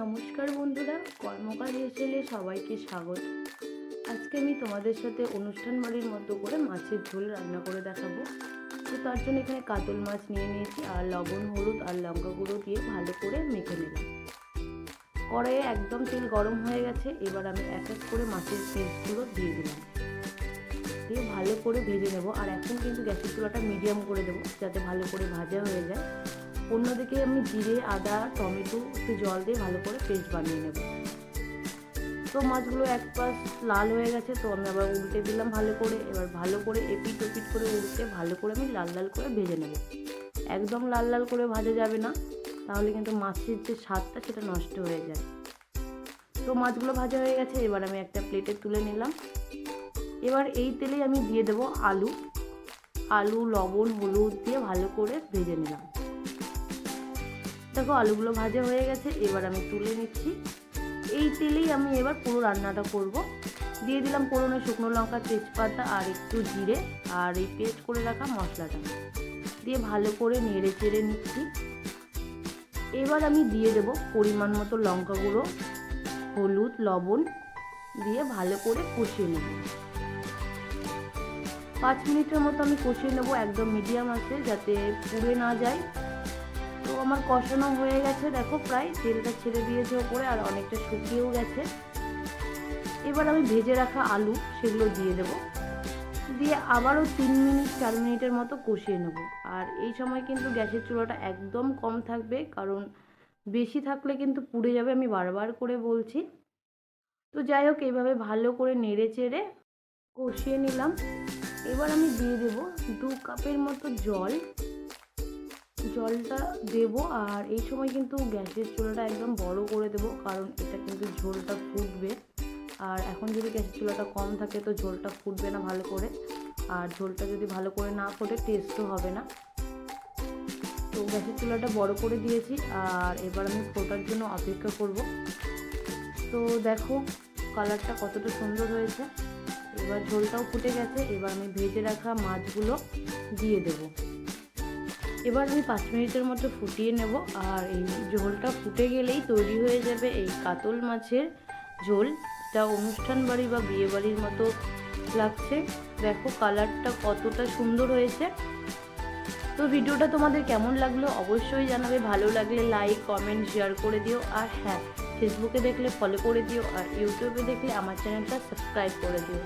নমস্কার বন্ধুরা কর্মকার হেসেলে সবাইকে স্বাগত। আজকে আমি তোমাদের সাথে অনুষ্ঠান বাড়ির মতো করে মাছের ঝোল রান্না করে দেখাবো। তো তার জন্য এখানে কাতল মাছ নিয়ে নিয়েছি, আর লবণ, হলুদ, আর লঙ্কা গুঁড়ো দিয়ে ভালো করে মেখে নিলাম কড়াইয়ে একদম তেল গরম হয়ে গেছে, এবার আমি এক এক করে মাছের পিসগুলো দিয়ে দিলাম। দিয়ে ভালো করে ভেজে নেব, আর এখন কিন্তু গ্যাসের চুলাটা মিডিয়াম করে দেবো, যাতে ভালো করে ভাজা হয়ে যায়। অন্যদিকে আমি জিরে, আদা, টমেটো একটু জল দিয়ে ভালো করে পেস্ট বানিয়ে নেব। তো মাছগুলো এক পাশ লাল হয়ে গেছে, তো আমি আবার উল্টে দিলাম ভালো করে। এবার ভালো করে এপিট ওপিট করে উল্টে ভালো করে আমি লাল লাল করে ভেজে নেব। একদম লাল লাল করে ভাজা যাবে না, তাহলে কিন্তু মাছের যে স্বাদটা সেটা নষ্ট হয়ে যায়। তো মাছগুলো ভাজা হয়ে গেছে, এবার আমি একটা প্লেটে তুলে নিলাম। এবার এই তেলেই আমি দিয়ে দেবো আলু। আলু, লবণ, হলুদ দিয়ে ভালো করে ভেজে নিলাম। দেখো আলুগুলো ভাজা হয়ে গেছে, এবার আমি তুলে নিচ্ছি। এই তেলেই আমি এবার পুরো রান্নাটা করব। দিয়ে দিলাম পুরোনো শুকনো লঙ্কা, তেজপাতা আর একটু জিরে, আর এই পেস্ট করে রাখা মশলাটা। দিয়ে ভালো করে নেড়ে চেড়ে নিচ্ছি। এবার আমি দিয়ে দেব পরিমাণ মতো লঙ্কা গুঁড়ো, হলুদ, লবণ দিয়ে ভালো করে কষিয়ে নেব। পাঁচ মিনিটের মতো আমি কষিয়ে নেব, একদম মিডিয়াম আছে, যাতে পুড়ে না যায়। আমার কষানো হয়ে গেছে, দেখো প্রায়। তেলটা ছেড়ে দিয়েছে ওপরে আর অনেকটা শুকিয়েও গেছে। এবার আমি ভেজে রাখা আলু, সেগুলো দিয়ে দেব। দিয়ে আবারও তিন মিনিট, চার মিনিটের মতো কষিয়ে নেব। আর এই সময় কিন্তু গ্যাসের চুলাটা একদম কম থাকবে, কারণ বেশি থাকলে কিন্তু পুড়ে যাবে, আমি বারবার করে বলছি। তো যাই হোক, এইভাবে ভালো করে নেড়ে চেড়ে কষিয়ে নিলাম। এবার আমি দিয়ে দেব দু কাপের মতো জল। জলটা দেবো আর এই সময় কিন্তু গ্যাসের চুলাটা একদম বড় করে দেবো, কারণ এটা কিন্তু ঝোলটা ফুটবে। আর এখন যদি গ্যাসের চুলাটা কম থাকে তো ঝোলটা ফুটবে না ভালো করে। আর ঝোলটা যদি ভালো করে না ফোটে টেস্টও হবে না। তো গ্যাসের চুলাটা বড় করে দিয়েছি আর এবার আমি ফোটার জন্য অপেক্ষা করব। তো দেখো, কালারটা কতটা সুন্দর হয়েছে। এবার ঝোলটাও ফুটে গেছে, এবার আমি ভেজে রাখা মাছগুলো দিয়ে দেবো। এবার আমি পাঁচ মিনিটের মতো ফুটিয়ে নেব আর এই ঝোলটা ফুটে গেলেই তৈরি হয়ে যাবে এই কাতল মাছের ঝোল। যা অনুষ্ঠান বাড়ি বা বিয়ে বাড়ির মতো লাগছে। দেখো কালারটা কতটা সুন্দর হয়েছে। তো ভিডিওটা তোমাদের কেমন লাগল অবশ্যই জানাবে। ভালো লাগলে লাইক কমেন্ট শেয়ার করে দিও। আর হ্যাঁ ফেসবুকে দেখলে ফলো করে দিও। আর ইউটিউবে দেখলে আমার চ্যানেলটা সাবস্ক্রাইব করে দিও।